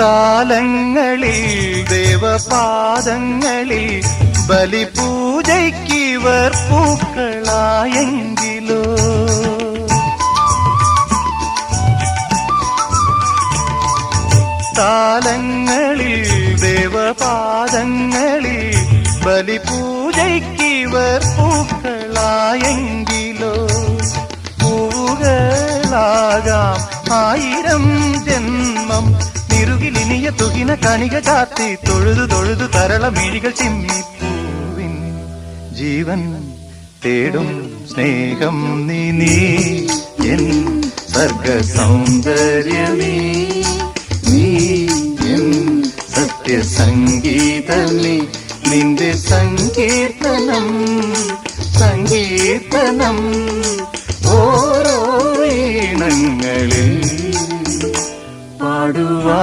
താലങ്ങളിൽ ദേവപാദങ്ങളിൽ ബലിപൂജയ്ക്കിവർ പൂക്കളായെങ്കിലോ താലങ്ങളിൽ ദേവപാദങ്ങളിൽ ബലിപൂജയ്ക്കിവർ പൂക്കളായെങ്കിലോ പൂവുകളാകാം ആയിരം ജന്മം തിരുകിലിനിയ തുകിന കണിക ചാത്തി. തൊഴുതു തൊഴുതു തരള മിഴികൾ ചിമ്മി പൂവിൻ ജീവൻ തേടും സ്നേഹം നീ നീ. എൻ സർഗ സൗന്ദര്യമേ നീ എൻ സത്യ സത്യസംഗീതമേ നിന്റെ സങ്കീർത്തനം സങ്കീർത്തനം ഓരോ ഈണങ്ങളിൽ പാടുവാ